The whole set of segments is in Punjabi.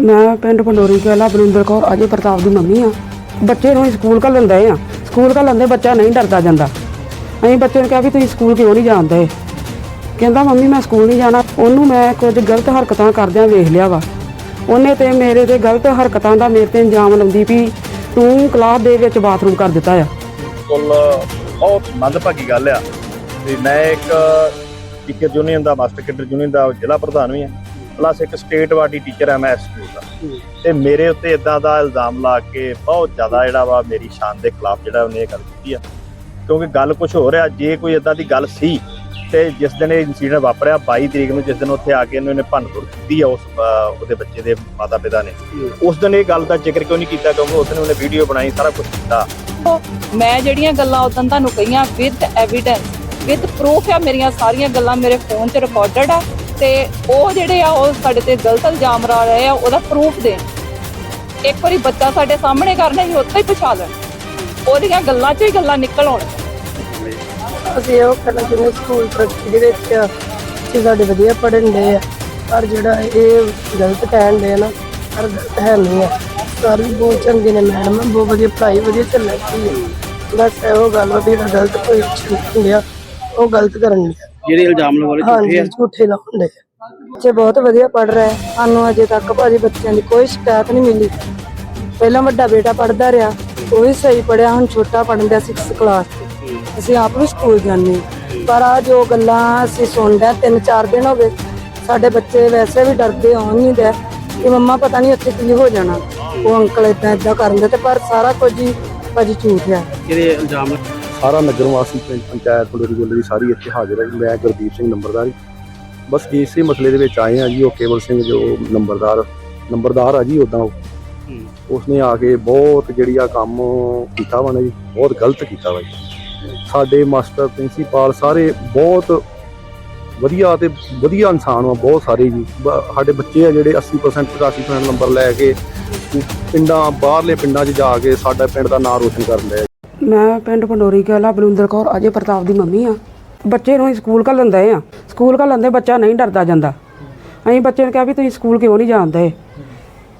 ਮੈਂ ਪਿੰਡ ਪੰਡੋਰੀ ਕਲਾ ਬਰਿੰਦਰ ਕੌਰ, ਅਜੇ ਪ੍ਰਤਾਪ ਦੀ ਮੰਮੀ ਆ। ਬੱਚੇ ਨੂੰ ਅਸੀਂ ਸਕੂਲ ਘੱਲਣ ਦੇ ਆ। ਸਕੂਲ ਘੱਲਣ ਦੇ ਬੱਚਾ ਨਹੀਂ ਡਰਦਾ ਜਾਂਦਾ। ਅਸੀਂ ਬੱਚੇ ਨੂੰ ਕਿਹਾ ਵੀ ਤੁਸੀਂ ਸਕੂਲ ਕਿਉਂ ਨਹੀਂ ਜਾਂਦੇ ਕਹਿੰਦਾ, ਮੰਮੀ, ਮੈਂ ਸਕੂਲ ਨਹੀਂ ਜਾਣਾ। ਉਹਨੂੰ ਮੈਂ ਕੁਝ ਗਲਤ ਹਰਕਤਾਂ ਕਰਦਿਆਂ ਵੇਖ ਲਿਆ ਵਾ। ਉਹਨੇ ਤੇ ਮੇਰੇ ਤੇ ਗਲਤ ਹਰਕਤਾਂ ਦਾ ਮੇਰੇ ਤੇ ਇੰਜਾਮ ਲਾਉਂਦੀ ਵੀ ਤੂੰ ਕਲਾਸ ਦੇ ਵਿੱਚ ਬਾਥਰੂਮ ਕਰ ਦਿੱਤਾ ਆ। ਕੋਲ ਬਹੁਤ ਮੰਦਭਾਗੀ ਗੱਲ ਆ। ਤੇ ਮੈਂ ਇੱਕ ਟੀਚਰ ਯੂਨੀਅਨ ਦਾ ਮਾਸਟਰ ਕੈਡਰ ਯੂਨੀਅਨ ਦਾ ਜ਼ਿਲ੍ਹਾ ਪ੍ਰਧਾਨ ਵੀ ਆ। ਪਲੱਸ ਇੱਕ ਸਟੇਟ ਵਾਡੀ ਟੀਚਰ ਆ ਮੈਂ ਇਸ ਸਕੂਲ ਦਾ। ਤੇ ਮੇਰੇ ਉੱਤੇ ਇਦਾਂ ਦਾ ਇਲਜ਼ਾਮ ਲਾ ਕੇ ਬਹੁਤ ਜ਼ਿਆਦਾ ਜਿਹੜਾ ਵਾ ਮੇਰੀ ਸ਼ਾਨ ਦੇ ਖਿਲਾਫ ਜਿਹੜਾ ਉਹਨੇ ਇਹ ਗੱਲ ਕੀਤੀ ਆ। ਕਿਉਂਕਿ ਗੱਲ ਕੁਝ ਹੋ ਰਿਹਾ ਜੇ ਕੋਈ ਇਦਾਂ ਦੀ ਗੱਲ ਸੀ ਤੇ ਜਿਸ ਦਿਨ ਇਹ ਇਨਸੀਡੈਂਟ ਵਾਪਰਿਆ 22 ਤਰੀਕ ਨੂੰ ਜਿਸ ਦਿਨ ਉੱਥੇ ਆ ਕੇ ਇਹਨੂੰ ਇਹਨੇ ਭੰਨਤੋੜ ਕੀਤੀ ਆ ਉਸ ਉਹਦੇ ਬੱਚੇ ਦੇ ਮਾਤਾ ਪਿਤਾ ਨੇ ਉਸ ਦਿਨ ਇਹ ਗੱਲ ਦਾ ਜ਼ਿਕਰ ਕਿਉਂ ਨਹੀਂ ਕੀਤਾ? ਕਿਉਂਕਿ ਉਸ ਦਿਨ ਉਹਨੇ ਵੀਡੀਓ ਬਣਾਈ ਸਾਰਾ ਕੁਝ ਕੀਤਾ। ਮੈਂ ਜਿਹੜੀਆਂ ਗੱਲਾਂ ਉਦੋਂ ਤੁਹਾਨੂੰ ਕਹੀਆਂ ਵਿਦ ਐਵੀਡੈਂਸ ਵਿਦ ਪ੍ਰੂਫ ਆ ਮੇਰੀਆਂ ਸਾਰੀਆਂ ਗੱਲਾਂ ਮੇਰੇ ਫੋਨ 'ਚ ਰਿਕਾਰਡਡ ਆ। ਤੇ ਉਹ ਜਿਹੜੇ ਆ, ਉਹ ਸਾਡੇ ਤੇ ਗਲਤ ਇਲਜ਼ਾਮ ਲਾ ਰਹੇ ਆ, ਉਹਦਾ ਪ੍ਰੂਫ ਦੇਣ। ਇੱਕ ਵਾਰੀ ਬੱਚਾ ਸਾਡੇ ਸਾਹਮਣੇ ਕਰਨਾ ਹੀ ਉੱਥੇ ਹੀ ਪਛਾ ਲੈਣ। ਉਹਦੀਆਂ ਗੱਲਾਂ 'ਚੋਂ ਹੀ ਗੱਲਾਂ ਨਿਕਲ ਆਉਣ। ਅਸੀਂ ਉਹ ਕਰਨਾ ਚਾਹੁੰਦੇ ਸਕੂਲ ਦੇ ਵਿੱਚ ਕਿ ਸਾਡੇ ਵਧੀਆ ਪੜ੍ਹਨ ਦੇ ਆ, ਪਰ ਜਿਹੜਾ ਇਹ ਗਲਤ ਕਹਿਣ ਦੇ ਨਾ, ਪਰ ਗਲਤ ਹੈ ਨਹੀਂ ਆ। ਸਰ ਵੀ ਬਹੁਤ ਚੰਗੇ ਨੇ ਮੈਡਮ, ਬਹੁਤ ਵਧੀਆ ਪੜ੍ਹਾਈ, ਵਧੀਆ ਚੱਲ ਰਹੀ ਹੈ ਬਸ ਇਹੋ ਗੱਲ ਵਾ ਵੀ ਜਿਹੜਾ ਗਲਤ ਕੋਈ ਹੁੰਦਿਆ ਉਹ ਗਲਤ ਕਰਨ ਦੀ ਜਿਹੜੇ ਇਲਜ਼ਾਮ ਲਗਾਉਣੇ ਹਾਂਜੀ ਝੂਠੇ ਲਾਉਂਦੇ ਬੱਚੇ ਬਹੁਤ ਵਧੀਆ ਪੜ੍ਹ ਰਹੇ ਆ। ਸਾਨੂੰ ਅਜੇ ਤੱਕ ਭਾਜੀ ਬੱਚਿਆਂ ਦੀ ਕੋਈ ਸ਼ਿਕਾਇਤ ਨਹੀਂ ਮਿਲੀ। ਪਹਿਲਾਂ ਵੱਡਾ ਬੇਟਾ ਪੜ੍ਹਦਾ ਰਿਹਾ ਉਹ ਵੀ ਸਹੀ ਪੜਿਆ ਹੁਣ ਛੋਟਾ ਪੜ੍ਹਨ ਦਾ 6th ਕਲਾਸ ਅਸੀਂ ਆਪ ਵੀ ਸਕੂਲ ਜਾਂਦੇ। ਪਰ ਆ ਜੋ ਗੱਲਾਂ ਅਸੀਂ ਸੁਣਦੇ ਤਿੰਨ ਚਾਰ ਦਿਨ ਹੋ ਗਏ ਸਾਡੇ ਬੱਚੇ ਵੈਸੇ ਵੀ ਡਰਦੇ ਆਉਣ ਨਹੀਂ ਦੇ। ਕਿ ਮੰਮਾ ਪਤਾ ਨਹੀਂ ਉੱਥੇ ਕੀ ਹੋ ਜਾਣਾ। ਉਹ ਅੰਕਲ ਇਦਾਂ ਇਦਾਂ ਕਰਨ ਦੇ ਤੇ ਪਰ ਸਾਰਾ ਕੁਝ ਹੀ ਭਾਜੀ ਝੂਠ ਆ ਜਿਹੜੇ ਇਲਜ਼ਾਮ ਸਾਰਾ ਨਗਰ ਵਾਸੀ ਪਿੰਡ ਪੰਚਾਇਤ ਪੰਡੋਰੀ ਗੁੱਲ ਦੀ ਸਾਰੀ ਇੱਥੇ ਹਾਜ਼ਰ ਹੈ। ਮੈਂ ਗੁਰਦੀਪ ਸਿੰਘ ਨੰਬਰਦਾਰ ਜੀ। ਬਸ ਇਸੇ ਮਸਲੇ ਦੇ ਵਿੱਚ ਆਏ ਆ ਜੀ ਉਹ ਕੇਵਲ ਸਿੰਘ ਜੋ ਨੰਬਰਦਾਰ ਨੰਬਰਦਾਰ ਆ ਜੀ ਉਦਾਂ ਉਸਨੇ ਆ ਕੇ ਬਹੁਤ ਜਿਹੜੀ ਆ ਕੰਮ ਕੀਤਾ ਵਾ ਨਾ ਜੀ ਬਹੁਤ ਗਲਤ ਕੀਤਾ ਵਾ ਜੀ ਸਾਡੇ ਮਾਸਟਰ ਪ੍ਰਿੰਸੀਪਲ ਸਾਰੇ ਬਹੁਤ ਵਧੀਆ ਤੇ ਵਧੀਆ ਇਨਸਾਨ ਆ ਬਹੁਤ ਸਾਰੇ ਜੀ ਸਾਡੇ ਬੱਚੇ ਆ ਜਿਹੜੇ 80% 85% ਨੰਬਰ ਲੈ ਕੇ ਪਿੰਡਾਂ ਬਾਹਰਲੇ ਪਿੰਡਾਂ 'ਚ ਜਾ ਕੇ ਸਾਡਾ ਪਿੰਡ ਦਾ ਨਾਮ ਰੋਸ਼ਨ ਕਰਨ ਲਿਆ ਮੈਂ ਪਿੰਡ ਪੰਡੋਰੀ ਕਲਾ ਬਲਵਿੰਦਰ ਕੌਰ, ਅਜੇ ਪ੍ਰਤਾਪ ਦੀ ਮੰਮੀ ਆ। ਬੱਚੇ ਨੂੰ ਅਸੀਂ ਸਕੂਲ ਘੱਲਣ ਦੇ ਆ। ਸਕੂਲ ਘੱਲਣ ਦੇ ਬੱਚਾ ਨਹੀਂ ਡਰਦਾ ਜਾਂਦਾ। ਅਸੀਂ ਬੱਚੇ ਨੂੰ ਕਿਹਾ ਵੀ ਤੁਸੀਂ ਸਕੂਲ ਕਿਉਂ ਨਹੀਂ ਜਾਂਦੇ?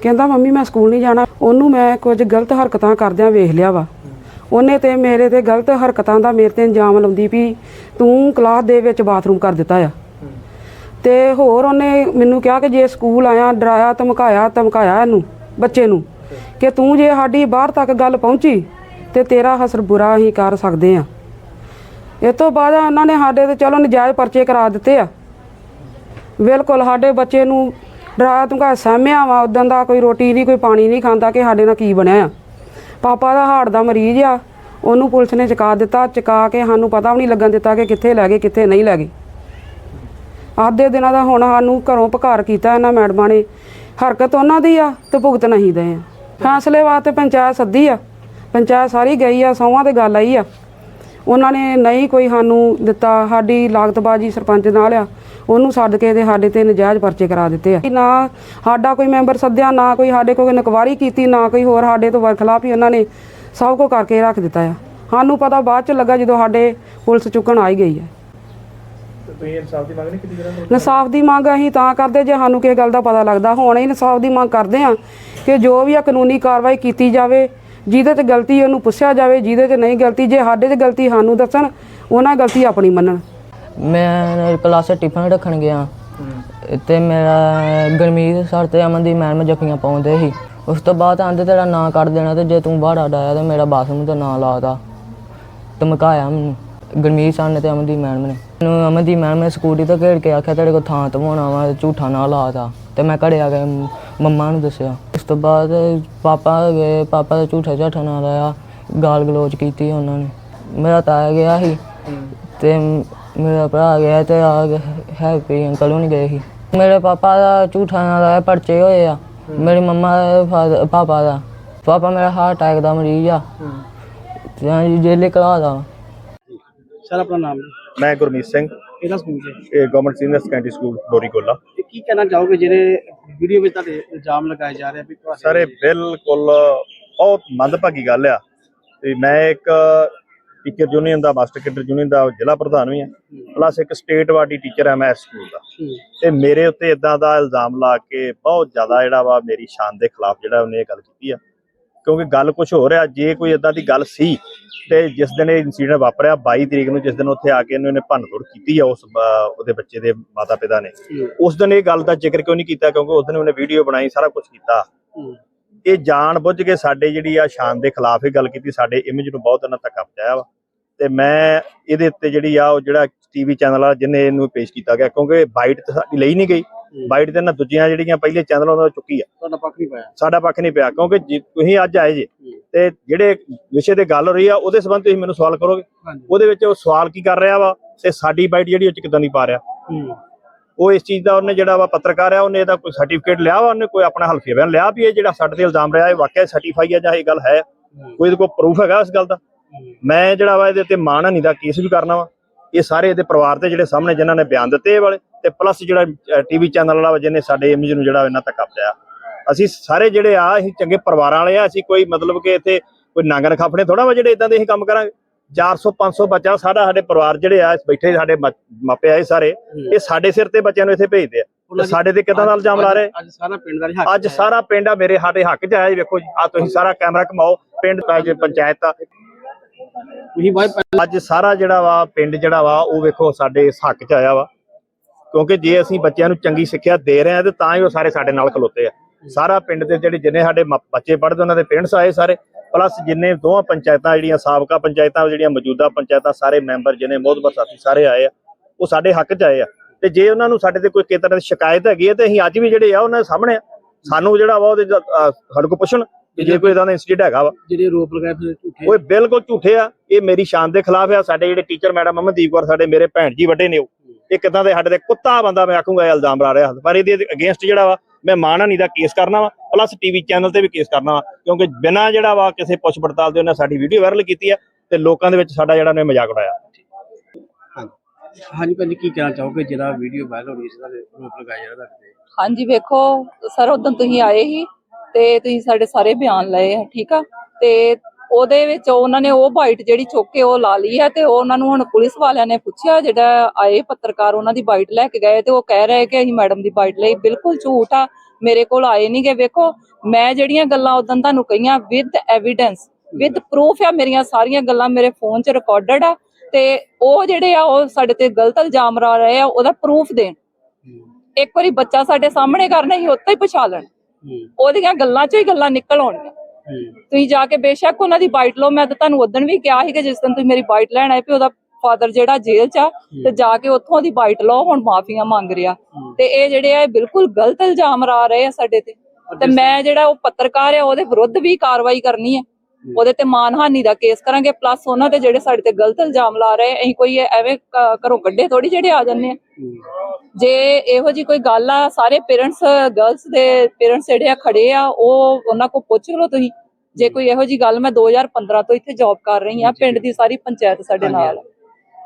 ਕਹਿੰਦਾ, ਮੰਮੀ, ਮੈਂ ਸਕੂਲ ਨਹੀਂ ਜਾਣਾ। ਉਹਨੂੰ ਮੈਂ ਕੁਝ ਗਲਤ ਹਰਕਤਾਂ ਕਰਦਿਆਂ ਵੇਖ ਲਿਆ ਵਾ। ਉਹਨੇ ਤੇ ਮੇਰੇ ਤੇ ਗਲਤ ਹਰਕਤਾਂ ਦਾ ਮੇਰੇ ਤੇ ਇੰਜਾਮ ਲਾਉਂਦੀ ਵੀ ਤੂੰ ਕਲਾਸ ਦੇ ਵਿੱਚ ਬਾਥਰੂਮ ਕਰ ਦਿੱਤਾ ਆ। ਤੇ ਹੋਰ ਉਹਨੇ ਮੈਨੂੰ ਕਿਹਾ ਕਿ ਜੇ ਸਕੂਲ ਆਇਆ, ਡਰਾਇਆ, ਧਮਕਾਇਆ ਧਮਕਾਇਆ ਇਹਨੂੰ, ਬੱਚੇ ਨੂੰ, ਕਿ ਤੂੰ ਜੇ ਸਾਡੀ ਬਾਹਰ ਤੱਕ ਗੱਲ ਪਹੁੰਚੀ ਤੇ ਤੇਰਾ ਹਸਰ ਬੁਰਾ ਹੀ ਕਰ ਸਕਦੇ ਆ। ਇਹ ਤੋਂ ਬਾਅਦ ਉਹਨਾਂ ਨੇ ਸਾਡੇ ਤੇ ਚਲੋ ਨਜਾਇਜ਼ ਪਰਚੇ ਕਰਾ ਦਿੱਤੇ ਆ। ਬਿਲਕੁਲ ਸਾਡੇ ਬੱਚੇ ਨੂੰ ਡਰਾਇਆ ਧਮਕਾਇਆ ਸਹਿਮਿਆ ਵਾ ਉਦੋਂ ਦਾ ਕੋਈ ਰੋਟੀ ਨਹੀਂ, ਕੋਈ ਪਾਣੀ ਨਹੀਂ ਖਾਂਦਾ ਕਿ ਸਾਡੇ ਨਾਲ ਕੀ ਬਣਿਆ ਆ। ਪਾਪਾ ਦਾ ਹਾਰਟ ਦਾ ਮਰੀਜ਼ ਆ, ਉਹਨੂੰ ਪੁਲਿਸ ਨੇ ਚੁਕਾ ਦਿੱਤਾ, ਚੁਕਾ ਕੇ ਸਾਨੂੰ ਪਤਾ ਵੀ ਨਹੀਂ ਲੱਗਣ ਦਿੱਤਾ ਕਿ ਕਿੱਥੇ ਲੈ ਗਏ, ਕਿੱਥੇ ਨਹੀਂ ਲੈ ਗਏ। ਆਧੇ ਦਿਨਾਂ ਦਾ ਹੁਣ ਸਾਨੂੰ ਘਰੋਂ ਪਕਾਰ ਕੀਤਾ ਇਹਨਾਂ ਮੈਡਮਾਂ ਨੇ। ਹਰਕਤ ਉਹਨਾਂ ਦੀ ਆ ਤੇ ਭੁਗਤ ਨਹੀਂ ਦੇ ਆ। ਫੈਸਲੇ ਵਾਸਤੇ ਪੰਚਾਇਤ ਸੱਦੀ ਆ। ਪੰਚਾਇਤ ਸਾਰੀ ਗਈ ਆ ਸੌਵਾਂ ਤੇ ਗੱਲ ਆਈ ਆ। ਉਹਨਾਂ ਨੇ ਨਹੀਂ ਕੋਈ ਸਾਨੂੰ ਦਿੱਤਾ ਸਾਡੀ ਲਾਗਤਬਾਜੀ ਸਰਪੰਚ ਨਾਲ ਆ। ਉਹਨੂੰ ਸੱਦ ਕੇ ਤੇ ਸਾਡੇ ਤੇ ਨਜਾਇਜ਼ ਪਰਚੇ ਕਰਾ ਦਿੱਤੇ ਆ। ਨਾ ਸਾਡਾ ਕੋਈ ਮੈਂਬਰ ਸੱਦਿਆ ਨਾ ਕੋਈ ਸਾਡੇ ਕੋਲ ਨਕਵਾਰੀ ਕੀਤੀ ਨਾ ਕੋਈ ਹੋਰ ਸਾਡੇ ਤੋਂ ਵਰਖਲਾਫ ਹੀ ਉਹਨਾਂ ਨੇ ਸਭ ਕੁਝ ਕਰਕੇ ਰੱਖ ਦਿੱਤਾ ਆ। ਸਾਨੂੰ ਪਤਾ ਬਾਅਦ ਚ ਲੱਗਾ ਜਦੋਂ ਸਾਡੇ ਪੁਲਿਸ ਚੁੱਕਣ ਆਈ ਗਈ ਆ। ਇਨਸਾਫ ਦੀ ਮੰਗ ਅਸੀਂ ਤਾਂ ਕਰਦੇ ਜੇ ਸਾਨੂੰ ਕਿਸੇ ਗੱਲ ਦਾ ਪਤਾ ਲੱਗਦਾ। ਹੁਣ ਹੀ ਇਨਸਾਫ ਦੀ ਮੰਗ ਕਰਦੇ ਆ ਕਿ ਜੋ ਵੀ ਆ ਕਾਨੂੰਨੀ ਕਾਰਵਾਈ ਕੀਤੀ ਜਾਵੇ ਜਿਹਦੇ ਤੇ ਗਲਤੀ ਉਹਨੂੰ ਪੁੱਛਿਆ ਜਾਵੇ ਜਿਹਦੇ ਤੇ ਨਹੀਂ ਗਲਤੀ ਜੇ ਸਾਡੇ ਤੇ ਗਲਤੀ ਸਾਨੂੰ ਦੱਸਣ ਉਹਨਾਂ ਗਲਤੀ ਆਪਣੀ ਮੰਨਣ। ਮੈਂ ਕਲਾਸ ਟਿਫਨ ਰੱਖਣ ਗਿਆ। ਤੇ ਮੇਰਾ ਗਰਮੀਤ ਸਰ ਤੇ ਅਮਨ ਦੀ ਮੈਡਮ ਜੱਫੀਆਂ ਪਾਉਂਦੇ ਸੀ। ਉਸ ਤੋਂ ਬਾਅਦ ਆਂਦੇ ਤੇਰਾ ਨਾਂ ਕੱਢ ਦੇਣਾ ਤੇ ਜੇ ਤੂੰ ਬਾਹਰ ਆਇਆ ਤੇ ਮੇਰਾ ਬਾਥਰੂਮ ਤੇ ਨਾਂ ਲਾਤਾ ਧਮਕਾਇਆ ਮੈਨੂੰ। ਗਰਮੀਤ ਸਰ ਨੇ ਤੇ ਅਮਨ ਦੀ ਮੈਡਮ ਨੇ। ਮੈਨੂੰ ਅਮਨ ਦੀ ਮੈਡਮ ਨੇ ਸਕੂਟੀ ਤੋਂ ਘੇੜ ਕੇ ਆਖਿਆ ਤੇਰੇ ਕੋਲ ਥਾਂ ਧਵਾਉਣਾ ਵਾ ਝੂਠਾ ਨਾਂ ਲਾਤਾ ਤੇ। ਮੈਂ ਘਰੇ ਆ ਕੇ ਮ- ਮੰਮਾ ਨੂੰ ਦੱਸਿਆ। ਤੋਂ ਬਾਅਦ ਪਾਪਾ ਗਏ ਪਾਪਾ ਦਾ ਝੂਠਾ ਝਾਠਾ ਨਾਂ ਲਾਇਆ ਗਾਲ ਗਲੋਚ ਕੀਤੀ ਉਹਨਾਂ ਨੇ। ਮੇਰਾ ਤਾਇਆ ਗਿਆ ਸੀ ਤੇ ਮੇਰਾ ਭਰਾ ਗਿਆ ਤੇ ਆ ਹੈਪੀ ਅੰਕਲ ਹੁਣੀ ਗਏ ਸੀ। ਮੇਰੇ ਪਾਪਾ ਦਾ ਝੂਠਾ ਨਾਂ ਲਾਇਆ ਪਰਚੇ ਹੋਏ ਆ। ਮੇਰੀ ਮੰਮਾ ਦਾ ਪਾਪਾ ਦਾ। ਪਾਪਾ ਮੇਰਾ ਹਾਰਟ ਅਟੈਕ ਦਾ ਮਰੀਜ਼ ਆ। ਤੇ ਜੇਲੇ ਕਲਾ ਦਾ। ਸਰ ਆਪਣਾ ਨਾਮ? ਮੈਂ ਗੁਰਮੀਤ ਸਿੰਘ। ਕਿਹੜਾ ਸਕੂਲ ਹੈ ਇਹ ਗਵਰਨਮੈਂਟ ਸੀਨੀਅਰ ਸੈਕੰਡਰੀ ਸਕੂਲ ਡੋਰੀ ਕੋਲਾ ਕੀ ਕਹਿਣਾ ਚਾਹੋਗੇ ਜਿਹੜੇ ਵੀਡੀਓ ਵਿੱਚ ਤੁਹਾਡੇ ਇਲਜ਼ਾਮ ਲਗਾਏ ਜਾ ਰਹੇ ਆ ਵੀ ਤੁਹਾਡੇ ਸਾਰੇ ਬਿਲਕੁਲ ਬਹੁਤ ਮੰਦਭਾਗੀ ਗੱਲ ਆ। ਤੇ ਮੈਂ ਇੱਕ ਟੀਚਰ ਯੂਨੀਅਨ ਦਾ ਮਾਸਟਰ ਕੈਡਰ ਯੂਨੀਅਨ ਦਾ ਜ਼ਿਲ੍ਹਾ ਪ੍ਰਧਾਨ ਵੀ ਆ। ਪਲੱਸ ਇੱਕ ਸਟੇਟ ਵਾਡੀ ਟੀਚਰ ਆ ਮੈਂ ਇਸ ਸਕੂਲ ਦਾ। ਤੇ ਮੇਰੇ ਉੱਤੇ ਇਦਾਂ ਦਾ ਇਲਜ਼ਾਮ ਲਾ ਕੇ ਬਹੁਤ ਜ਼ਿਆਦਾ ਜਿਹੜਾ ਵਾ ਮੇਰੀ ਸ਼ਾਨ ਦੇ ਖਿਲਾਫ ਜਿਹੜਾ ਉਹਨੇ ਇਹ ਗੱਲ ਕੀਤੀ ਆ। ਕਿਉਂਕਿ ਗੱਲ ਕੁਝ ਹੋ ਰਿਹਾ ਜੇ ਕੋਈ ਇਦਾਂ ਦੀ ਗੱਲ ਸੀ ਤੇ ਜਿਸ ਦਿਨ ਇਹ ਇਨਸੀਡੈਂਟ ਵਾਪਰਿਆ 22 ਤਰੀਕ ਨੂੰ ਜਿਸ ਦਿਨ ਉੱਥੇ ਆ ਕੇ ਇਹਨਾਂ ਨੇ ਭੰਨਤੋੜ ਕੀਤੀ ਆ ਉਸ ਉਹਦੇ ਬੱਚੇ ਦੇ ਮਾਤਾ ਪਿਤਾ ਨੇ ਉਸ ਦਿਨ ਇਹ ਗੱਲ ਦਾ ਜ਼ਿਕਰ ਕਿਉਂ ਨਹੀਂ ਕੀਤਾ? ਕਿਉਂਕਿ ਉਸ ਦਿਨ ਉਹਨੇ ਵੀਡੀਓ ਬਣਾਈ ਸਾਰਾ ਕੁਝ ਕੀਤਾ। ਇਹ ਜਾਣ ਬੁੱਝ ਕੇ ਸਾਡੇ ਜਿਹੜੀ ਆ ਸ਼ਾਨ ਦੇ ਖਿਲਾਫ ਇਹ ਗੱਲ ਕੀਤੀ ਸਾਡੇ ਇਮੇਜ ਨੂੰ ਬਹੁਤ ਇਹਨਾਂ ਧੱਕਾ ਪਹੁੰਚਾਇਆ ਵਾ। ਤੇ ਮੈਂ ਇਹਦੇ ਉੱਤੇ ਜਿਹੜੀ ਆ ਉਹ ਜਿਹੜਾ ਟੀਵੀ ਚੈਨਲ ਆ ਜਿਹਨੇ ਇਹਨੂੰ ਪੇਸ਼ ਕੀਤਾ ਗਿਆ ਕਿਉਂਕਿ ਬਾਈਟ ਤੇ ਸਾਡੀ ਲਈ ਨਹੀਂ ਗਈ। ਬਾਈਟ ਤੇ ਇਹਨਾਂ ਦੂਜੀਆਂ ਜਿਹੜੀਆਂ ਪਹਿਲੇ ਚੈਨਲਾਂ ਤੋਂ ਚੁੱਕੀ ਆ। ਤੁਹਾਡਾ ਪੱਖ ਨਹੀਂ ਪਾਇਆ। ਸਾਡਾ ਪੱਖ ਨਹੀਂ ਪਿਆ ਕਿਉਂਕਿ ਜੇ ਤੁਸੀਂ ਅੱਜ ਆਏ ਜੇ ਤੇ ਜਿਹੜੇ ਵਿਸ਼ੇ ਤੇ ਗੱਲ ਹੋ ਰਹੀ ਆ ਉਹਦੇ ਸੰਬੰਧ ਤੁਸੀਂ ਮੈਨੂੰ ਸਵਾਲ ਕਰੋਗੇ। ਉਹਦੇ ਵਿੱਚ ਉਹ ਸਵਾਲ ਕੀ ਕਰ ਰਿਹਾ ਵਾ ਤੇ ਸਾਡੀ ਬਾਈਟ ਜਿਹੜੀ ਉਹ ਚ ਕਿਦਾਂ ਨਹੀਂ ਪਾ ਰਿਹਾ। ਉਹ ਇਸ ਚੀਜ਼ ਦਾ ਉਹਨੇ ਜਿਹੜਾ ਵਾ ਪੱਤਰਕਾਰ ਆ ਉਹਨੇ ਇਹਦਾ ਕੋਈ ਸਰਟੀਫਿਕੇਟ ਲਿਆ ਵਾ ਉਹਨੇ ਕੋਈ ਆਪਣਾ ਹਲਫੀਆ ਬਿਆਨ ਲਿਆ ਵੀ ਇਹ ਜਿਹੜਾ ਸਾਡੇ ਤੇ ਇਲਜ਼ਾਮ ਰਿਹਾ ਇਹ ਵਾਕਿਆ ਸਰਟੀਫਾਈ ਆ ਜਾਂ ਇਹ ਗੱਲ ਹੈ? ਕੋਈ ਇਹਦੇ ਕੋਲ ਪ੍ਰੂਫ ਹੈਗਾ ਇਸ ਗੱਲ ਦਾ? ਮੈਂ ਜਿਹੜਾ ਵਾ ਇਹਦੇ ਤੇ ਮਾਣਹਾਨੀ ਦਾ ਕੇਸ ਵੀ ਕਰਨਾ ਵਾ। ਇਹ ਸਾਰੇ ਇਹਦੇ ਪਰਿਵਾਰ ਦੇ ਜਿਹੜੇ ਸਾਹਮਣੇ ਜਿਨ੍ਹਾਂ ਨੇ ਬਿਆਨ ਦਿੱਤੇ ਇਹ ਵਾਲੇ। ਤੇ ਪਲੱਸ ਜਿਹੜਾ ਟੀਵੀ ਚੈਨਲ ਵਾਲਾ ਜਿਹਨੇ ਸਾਡੇ ਇਮੇਜ ਨੂੰ ਜਿਹੜਾ ਇਹਨਾਂ ਤੱਕ ਪਿਆ ਅਸੀਂ ਸਾਰੇ ਜਿਹੜੇ ਆ ਅਸੀਂ ਚੰਗੇ ਪਰਿਵਾਰਾਂ ਵਾਲੇ ਆ ਅਸੀਂ ਕੋਈ ਮਤਲਬ ਕਿ ਇੱਥੇ ਕੋਈ ਨਾਂਗਰ ਖਾਫਣੇ ਥੋੜਾ ਵਾ ਜਿਹੜੇ ਇਦਾਂ ਦੇ ਅਸੀਂ ਕੰਮ ਕਰਾਂਗੇ। 400 500 ਬੱਚਾ ਸਾਡਾ ਸਾਡੇ ਪਰਿਵਾਰ ਜਿਹੜੇ ਆ ਬੈਠੇ ਸਾਡੇ ਮਾਪੇ ਆਏ ਸਾਰੇ ਇਹ ਸਾਡੇ ਸਿਰ ਤੇ ਬੱਚਿਆਂ ਨੂੰ ਇੱਥੇ ਭੇਜਦੇ ਆ। ਸਾਡੇ ਤੇ ਕਿਦਾਂ ਦਾ ਇਲਜ਼ਾਮ ਲਾ ਰਹੇ? ਅੱਜ ਸਾਰਾ ਪਿੰਡ ਦਾ ਹੱਕ ਅੱਜ। ਸਾਰਾ ਪਿੰਡ ਆ ਮੇਰੇ ਸਾਡੇ ਹੱਕ 'ਚ ਆਇਆ ਵੇਖੋ ਜੀ ਆ ਤੁਸੀਂ ਸਾਰਾ ਕੈਮਰਾ ਘਮਾਓ ਪਿੰਡ ਦਾ ਜੇ ਪੰਚਾਇਤ ਆ। ਤੁਸੀਂ ਅੱਜ ਸਾਰਾ ਜਿਹੜਾ ਵਾ ਪਿੰਡ ਜਿਹੜਾ ਵਾ ਉਹ ਵੇਖੋ ਸਾਡੇ ਹੱਕ 'ਚ ਆਇਆ ਵਾ। ਕਿਉਂਕਿ ਜੇ ਅਸੀਂ ਬੱਚਿਆਂ ਨੂੰ ਚੰਗੀ ਸਿੱਖਿਆ ਦੇ ਰਹੇ ਆ ਤੇ ਤਾਂ ਹੀ ਉਹ ਸਾਰੇ ਸਾਡੇ ਨਾਲ ਖਲੋਤੇ ਆ। ਸਾਰਾ ਪਿੰਡ ਦੇ ਜਿਹੜੇ ਜਿੰਨੇ ਸਾਡੇ ਬੱਚੇ ਪੜ੍ਹਦੇ ਉਹਨਾਂ ਦੇ ਪੇਰੈਂਟਸ ਆਏ ਸਾਰੇ। ਪਲੱਸ ਜਿੰਨੇ ਦੋਹਾਂ ਪੰਚਾਇਤਾਂ ਜਿਹੜੀਆਂ ਸਾਬਕਾ ਪੰਚਾਇਤਾਂ ਜਿਹੜੀਆਂ ਮੌਜੂਦਾ ਪੰਚਾਇਤਾਂ ਸਾਰੇ ਮੈਂਬਰ ਜਿੰਨੇ ਮੋਹਤਬਰ ਸਾਥੀ ਸਾਰੇ ਆਏ ਆ ਉਹ ਸਾਡੇ ਹੱਕ 'ਚ ਆਏ ਆ। ਤੇ ਜੇ ਉਹਨਾਂ ਨੂੰ ਸਾਡੇ ਤੇ ਕੋਈ ਕਿਤੇ ਤਰ੍ਹਾਂ ਦੀ ਸ਼ਿਕਾਇਤ ਹੈਗੀ ਹੈ ਤੇ ਅਸੀਂ ਅੱਜ ਵੀ ਜਿਹੜੇ ਆ ਉਹਨਾਂ ਦੇ ਸਾਹਮਣੇ ਆ। ਸਾਨੂੰ ਜਿਹੜਾ ਵਾ ਉਹਦੇ ਸਾਡੇ ਕੋਲ ਪੁੱਛਣ ਕਿ ਜੇ ਕੋਈ ਇਦਾਂ ਦਾ ਇਨਸੀਡੈਂਟ ਹੈਗਾ ਵਾ। ਜਿਹੜੇ ਰੋਪ ਲਗਾਏ ਫਿਰ ਝੂਠੇ ਉਹ ਬਿਲਕੁਲ ਝੂਠੇ ਆ। ਇਹ ਮੇਰੀ ਸ਼ਾਨ ਦੇ ਖਿਲਾਫ ਆ। ਸਾਡੇ ਜਿਹੜੇ ਟੀਚਰ ਮੈਡਮ ਅਮਨਦੀਪ ਕੌਰ ਸਾਡੇ ਮੇਰੇ ਭੈਣ ਜੀ ਵੱਡੇ ਨੇ ਉਹ। ਇਹ ਕਿਦਾਂ ਦੇ ਸਾਡੇ ਤੇ ਕੁੱਤਾ ਬੰਦਾ ਮੈਂ ਆਖੂੰਗਾ ਇਹ ਇਲਜ਼ਾਮ ਲਾ ਰਿਹਾ ਪਰ ਇਹਦੇ ਅਗੇਂਸਟ ਜਿਹੜਾ ਵਾ ਮੈਂ ਮਾਣਹਾਨੀ ਦਾ ਕੇਸ ਕਰਨਾ ਵਾ। ਪਲੱਸ ਟੀਵੀ ਚੈਨਲ ਤੇ ਵੀ ਕੇਸ ਕਰਨਾ ਵਾ ਕਿਉਂਕਿ ਬਿਨਾਂ ਜਿਹੜਾ ਵਾ ਕਿਸੇ ਪੁੱਛ ਪੜਤਾਲ ਦੇ ਉਹਨੇ ਸਾਡੀ ਵੀਡੀਓ ਵਾਇਰਲ ਕੀਤੀ ਆ ਤੇ ਲੋਕਾਂ ਦੇ ਵਿੱਚ ਸਾਡਾ ਜਿਹੜਾ ਉਹਨੇ ਮਜ਼ਾਕ ਉਡਾਇਆ। ਹਾਂਜੀ ਭਾਜੀ ਕੀ ਕਹਿਣਾ ਚਾਹੋਗੇ? ਜਿਹੜਾ ਵੀਡੀਓ ਵਾਇਰਲ ਹੋ ਰਹੀ ਇਸ ਦਾ ਰੋਪ ਲਗਾਇਆ ਜਾ ਰਿਹਾ ਤੇ ਹਾਂਜੀ ਵੇਖੋ ਸਰ ਉਦੋਂ ਤੁਸੀਂ ਆਏ ਸੀ ਤੇ ਤੁਸੀਂ ਸਾਡੇ ਸਾਰੇ ਬਿਆਨ ਲਏ ਆ ਠੀਕ ਆ? ਤੇ ਉਹਦੇ ਵਿੱਚ ਉਹਨਾਂ ਨੇ ਉਹ ਬਾਈਟ ਜਿਹੜੀ ਚੁੱਕ ਕੇ ਉਹ ਲਾ ਲਈ ਹੈ ਤੇ ਉਹ ਉਹਨਾਂ ਨੂੰ ਹੁਣ ਪੁਲਿਸ ਵਾਲਿਆਂ ਨੇ ਪੁੱਛਿਆ ਜਿਹੜਾ ਆਏ ਪੱਤਰਕਾਰ ਉਹਨਾਂ ਦੀ ਬਾਈਟ ਲੈ ਕੇ ਗਏ ਤੇ ਉਹ ਕਹਿ ਰਹੇ ਕਿ ਅਸੀਂ ਮੈਡਮ ਦੀ ਬਾਈਟ ਲਈ ਬਿਲਕੁਲ ਝੂਠ ਆ ਮੇਰੇ ਕੋਲ ਆਏ ਨਹੀਂਗੇ ਵੇਖੋ ਮੈਂ ਜਿਹੜੀਆਂ ਗੱਲਾਂ ਉਦੋਂ ਤੁਹਾਨੂੰ ਕਹੀਆਂ ਵਿਦ ਐਵੀਡੈਂਸ ਵਿਦ ਪ੍ਰੂਫ ਆ ਮੇਰੀਆਂ ਸਾਰੀਆਂ ਗੱਲਾਂ ਮੇਰੇ ਫੋਨ 'ਚ ਰਿਕਾਰਡਡ ਆ ਤੇ ਉਹ ਜਿਹੜੇ ਆ ਉਹ ਸਾਡੇ ਤੇ ਗਲਤ ਇਲਜ਼ਾਮ ਲਾ ਰਹੇ ਆ ਉਹਦਾ ਪ੍ਰੂਫ ਦੇਣ। ਇੱਕ ਵਾਰੀ ਬੱਚਾ ਸਾਡੇ ਸਾਹਮਣੇ ਕਰਨਾ ਹੀ ਉੱਤੇ ਹੀ ਪਛਾ ਲੈਣ। ਹੂੰ। ਉਹਦੀਆਂ ਗੱਲਾਂ ਚੋਂ ਹੀ ਗੱਲਾਂ ਨਿਕਲ ਆਉਣੀਆਂ ਹੂੰ ਤੁਸੀਂ ਜਾ ਕੇ ਬੇਸ਼ੱਕ ਉਹਨਾਂ ਦੀ ਬਾਈਟ ਲਓ। ਮੈਂ ਤਾਂ ਤੁਹਾਨੂੰ ਉਦੋਂ ਵੀ ਕਿਹਾ ਸੀ ਕਿ ਜਿਸ ਦਿਨ ਤੁਸੀਂ ਮੇਰੀ ਬਾਈਟ ਲੈਣ ਆਏ ਵੀ ਉਹਦਾ ਫਾਦਰ ਜਿਹੜਾ ਜੇਲ੍ਹ 'ਚ ਆ ਤੇ ਜਾ ਕੇ ਉੱਥੋਂ ਦੀ ਬਾਈਟ ਲਓ ਹੁਣ ਮਾਫੀਆਂ ਮੰਗ ਰਿਹਾ। ਤੇ ਇਹ ਜਿਹੜੇ ਆ ਇਹ ਬਿਲਕੁਲ ਗਲਤ ਇਲਜ਼ਾਮ ਲਾ ਰਹੇ ਆ ਸਾਡੇ ਤੇ। ਤੇ ਮੈਂ ਜਿਹੜਾ ਉਹ ਪੱਤਰਕਾਰ ਆ ਉਹਦੇ ਵਿਰੁੱਧ ਵੀ ਕਾਰਵਾਈ ਕਰਨੀ ਹੈ ਉਹਦੇ ਤੇ ਮਾਨਹਾਨੀ ਦਾ ਕੇਸ ਕਰਾਂਗੇ ਪਲੱਸ ਉਹਨਾਂ ਤੇ ਜਿਹੜੇ ਸਾਡੇ ਤੇ ਗਲਤ ਇਲਜ਼ਾਮ ਲਾ ਰਹੇ ਅਸੀਂ ਕੋਈ ਐਵੇਂ ਕ- ਘਰੋਂ ਕੱਢੇ ਥੋੜੀ ਜਿਹੜੇ ਆ ਜਾਂਦੇ ਆ। ਜੇ। ਇਹੋ ਜੀ ਕੋਈ ਗੱਲ ਆ ਸਾਰੇ ਪੇਰੈਂਟਸ ਗਰਲਸ ਦੇ ਪੇਰੈਂਟਸ ਜਿਹੜੇ ਆ ਖੜੇ ਆ ਉਹ ਉਹਨਾਂ ਕੋਲ ਪੁੱਛ ਲਓ ਤੁਸੀਂ। ਜੇ ਕੋਈ ਇਹੋ ਜੀ ਗੱਲ ਮੈਂ 2015 ਤੋਂ ਇੱਥੇ ਜੌਬ ਕਰ ਰਹੀ ਆ ਪਿੰਡ ਦੀ ਸਾਰੀ ਪੰਚਾਇਤ ਸਾਡੇ ਨਾਲ। ਆ।